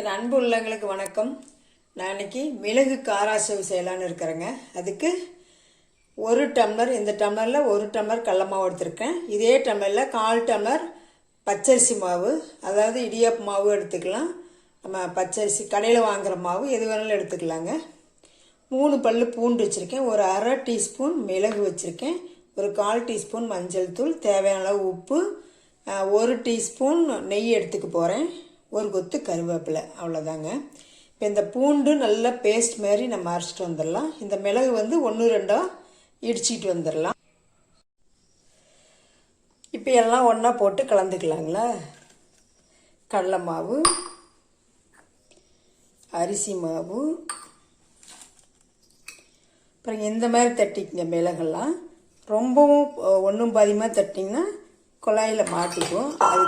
என் அன்பு உள்ளங்களுக்கு வணக்கம். நான் இன்னைக்கு மிளகு காராசேவு செய்யலான்னு இருக்கிறேங்க. அதுக்கு ஒரு டம்ளர் இந்த டம்ளரில் ஒரு டம்ளர் கடல மாவு எடுத்திருக்கேன். இதே டம்ளரில் கால் டம்ளர் பச்சரிசி மாவு அதாவது இடியாப்பு மாவு எடுத்துக்கலாம். நம்ம பச்சரிசி கடையில் வாங்குகிற மாவு எது வேணாலும் எடுத்துக்கலாங்க. மூணு பல் பூண்டு வச்சுருக்கேன். ஒரு அரை டீஸ்பூன் மிளகு வச்சுருக்கேன். ஒரு கால் டீஸ்பூன் மஞ்சள் தூள் தேவையான அளவு உப்பு ஒரு டீஸ்பூன் நெய் எடுத்துக்க போகிறேன் ஒரு கொத்து கருவேப்பிலை அவ்வளோதாங்க இப்போ இந்த பூண்டு நல்லா பேஸ்ட் மாதிரி நம்ம அரைச்சிட்டு வந்துடலாம். இந்த மிளகு வந்து ஒன்று ரெண்டாக இடிச்சிட்டு வந்துடலாம். இப்போ எல்லாம் ஒன்றா போட்டு கலந்துக்கலாங்களா? கடலை மாவு அரிசி மாவு. அப்புறம் இந்த மாதிரி தட்டிக்கங்க மிளகெல்லாம். ரொம்பவும் ஒன்றும் பாதியமாக தட்டிங்கன்னா குழாயில் மாட்டிக்கும். அது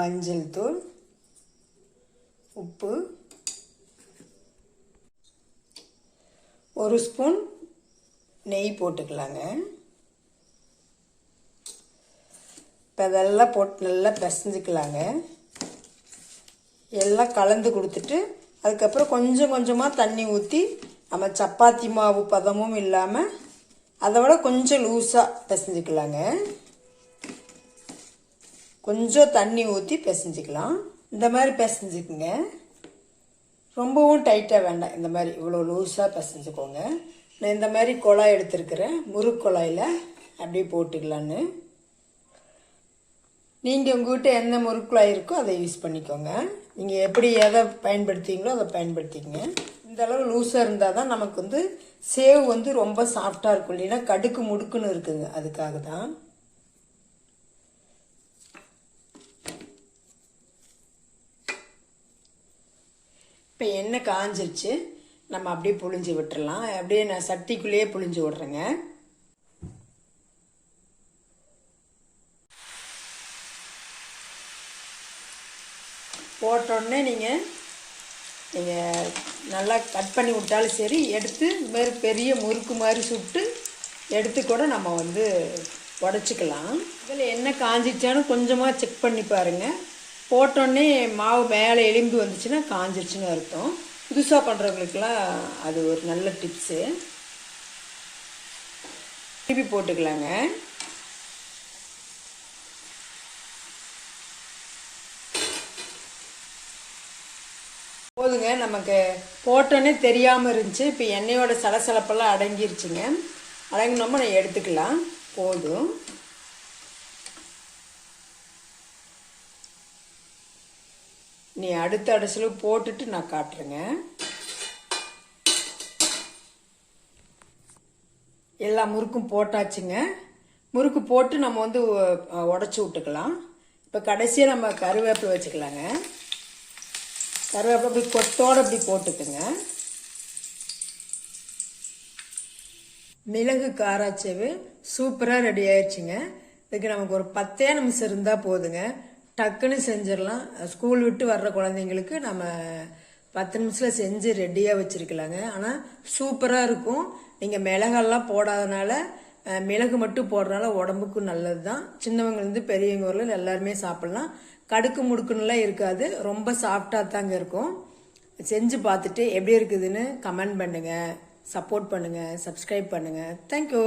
மஞ்சள் தூள். உப்பு. ஒரு ஸ்பூன் நெய் போட்டுக்கலாங்க. இப்போ அதெல்லாம் போட்டு நல்லா பிசைஞ்சுக்கலாங்க. எல்லாம் கலந்து கொடுத்துட்டு அதுக்கப்புறம் கொஞ்சம் கொஞ்சமாக தண்ணி ஊற்றி நம்ம சப்பாத்தி மாவு பதமும் இல்லாமல் அதை விட கொஞ்சம் லூஸாக பிசைஞ்சுக்கலாங்க. கொஞ்சம் தண்ணி ஊற்றி பிசைஞ்சிக்கலாம். இந்த மாதிரி பிசைஞ்சுக்குங்க ரொம்பவும் டைட்டாக வேண்டாம். இந்த மாதிரி இவ்வளோ லூஸாக பிசைஞ்சுக்கோங்க நான் இந்த மாதிரி குழாய் எடுத்துருக்கிறேன். முறுக்கு குழாயில் அப்படியே போட்டுக்கலான்னு. நீங்கள் உங்ககிட்ட என்ன முறுக்குழாய் இருக்கோ அதை யூஸ் பண்ணிக்கோங்க. நீங்கள் எப்படி எதை பயன்படுத்திங்களோ அதை பயன்படுத்திக்கங்க. இந்த அளவு லூஸாக இருந்தால் தான் நமக்கு வந்து சேவ் வந்து ரொம்ப சாஃப்டாக இருக்கும். இல்லைன்னா கடுக்கு முடுக்குன்னு இருக்குதுங்க அதுக்காக தான். இப்போ எண்ணெய் காஞ்சிருச்சு. நம்ம அப்படியே புழிஞ்சு விட்டுறலாம். அப்படியே நான் சட்டிக்குள்ளேயே புழிஞ்சு விட்றேங்க. போட்டோடனே நீங்கள் நீங்கள் நல்லா கட் பண்ணி விட்டாலும் சரி எடுத்து இந்த பெரிய முறுக்கு மாதிரி சுட்டு எடுத்து கூட நம்ம வந்து உடச்சிக்கலாம். இதில் என்ன காஞ்சிச்சான்னு கொஞ்சமாக செக் பண்ணி பாருங்கள் போட்டோடனே மாவு மேலே எலும்பி வந்துச்சுன்னா காஞ்சிருச்சுன்னு அர்த்தம். புதுசாக பண்ணுறவங்களுக்குலாம் அது ஒரு நல்ல டிப்ஸு திருப்பி போட்டுக்கலாங்க. போதுங்க நமக்கு போட்டோன்னே தெரியாமல் இருந்துச்சு. இப்போ எண்ணெயோட சலசலப்பெல்லாம் அடங்கிருச்சுங்க. அடங்கினோமா நான் எடுத்துக்கலாம். போதும். நீ அடுத்த அடிசல் போட்டுட்டு நான் காட்டுறேங்க. எல்லா முறுக்கும் போட்டாச்சுங்க. முறுக்கு போட்டு நம்ம வந்து உடச்சி விட்டுக்கலாம். இப்போ கடைசியாக நம்ம கருவேப்பிலை வச்சுக்கலாங்க. கருவேப்பிலை அப்படி கொத்தோட இப்படி போட்டுக்குங்க. மிளகு காராச்சேவு சூப்பராக ரெடி ஆயிடுச்சுங்க. இதுக்கு நமக்கு ஒரு பத்தே நிமிஷம் இருந்தால் போதுங்க. டக்குன்னு செஞ்சிடலாம். ஸ்கூல் விட்டு வர்ற குழந்தைங்களுக்கு நம்ம பத்து நிமிஷத்தில் செஞ்சு ரெடியாக வச்சுருக்கலாங்க. ஆனால் சூப்பராக இருக்கும். நீங்கள் மிளகெல்லாம் போடாதனால மிளகு மட்டும் போடுறதுனால உடம்புக்கு நல்லது தான் சின்னவங்கலேருந்து பெரியவங்க வரலும் எல்லாருமே சாப்பிட்லாம். கடுக்கு முடுக்குன்னுலாம் இருக்காது. ரொம்ப சாஃப்டாக தாங்க இருக்கும். செஞ்சு பார்த்துட்டு எப்படி இருக்குதுன்னு கமெண்ட் பண்ணுங்கள் சப்போர்ட் பண்ணுங்கள் சப்ஸ்கிரைப் பண்ணுங்கள் தேங்க்யூ